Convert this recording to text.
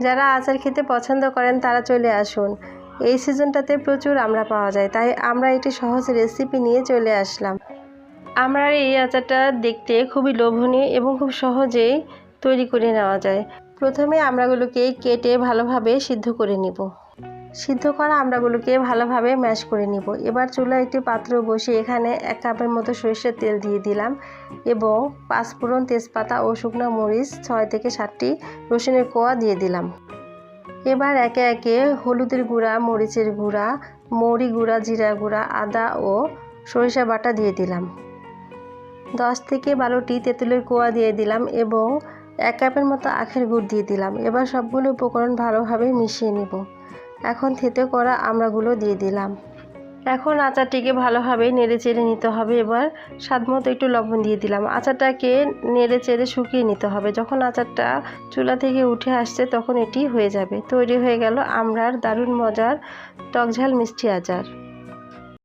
যারা আচার খেতে পছন্দ করেন, তারা চলে আসুন। এই সিজনটাতে প্রচুর আমরা পাওয়া যায়, তাই আমরা এটি সহজ রেসিপি নিয়ে চলে আসলাম। আমরা এই আচারটা দেখতে খুবই লোভনীয় এবং খুব সহজেই তৈরি করে নেওয়া যায়। প্রথমে আমরাগুলোকে কেটে ভালোভাবে সিদ্ধ করে নিব। সিদ্ধ করা আমড়াগুলোকে ভালোভাবে ম্যাশ করে নিব। এবার চুলায় একটি পাত্র বসিয়ে এখানে এক কাপের মতো সরিষার তেল দিয়ে দিলাম এবং পাঁচফোড়ন তেজপাতা ও শুকনো মরিচ ছয় থেকে সাতটি রসুনের কোয়া দিয়ে দিলাম। এবার একে একে হলুদের গুঁড়া, মরিচের গুঁড়া, মৌরি গুঁড়া, জিরা গুঁড়া, আদা ও সরিষা বাটা দিয়ে দিলাম। দশ থেকে বারোটি তেঁতুলের কোয়া দিয়ে দিলাম এবং এক কাপের মতো আখের গুড় দিয়ে দিলাম। এবার সবগুলো উপকরণ ভালোভাবে মিশিয়ে নিব। এখন থেতে করা আমড়াগুলো দিয়ে দিলাম। এখন আচারটিকে ভালোভাবে নেড়ে চেড়ে নিতে হবে। এবার স্বাদ মতো একটু লবণ দিয়ে দিলাম। আচারটাকে নেড়ে চেড়ে শুকিয়ে নিতে হবে। যখন আচারটা চুলা থেকে উঠে আসছে, তখন এটি হয়ে যাবে। তৈরি হয়ে গেল আমরার দারুণ মজার টকঝাল মিষ্টি আচার।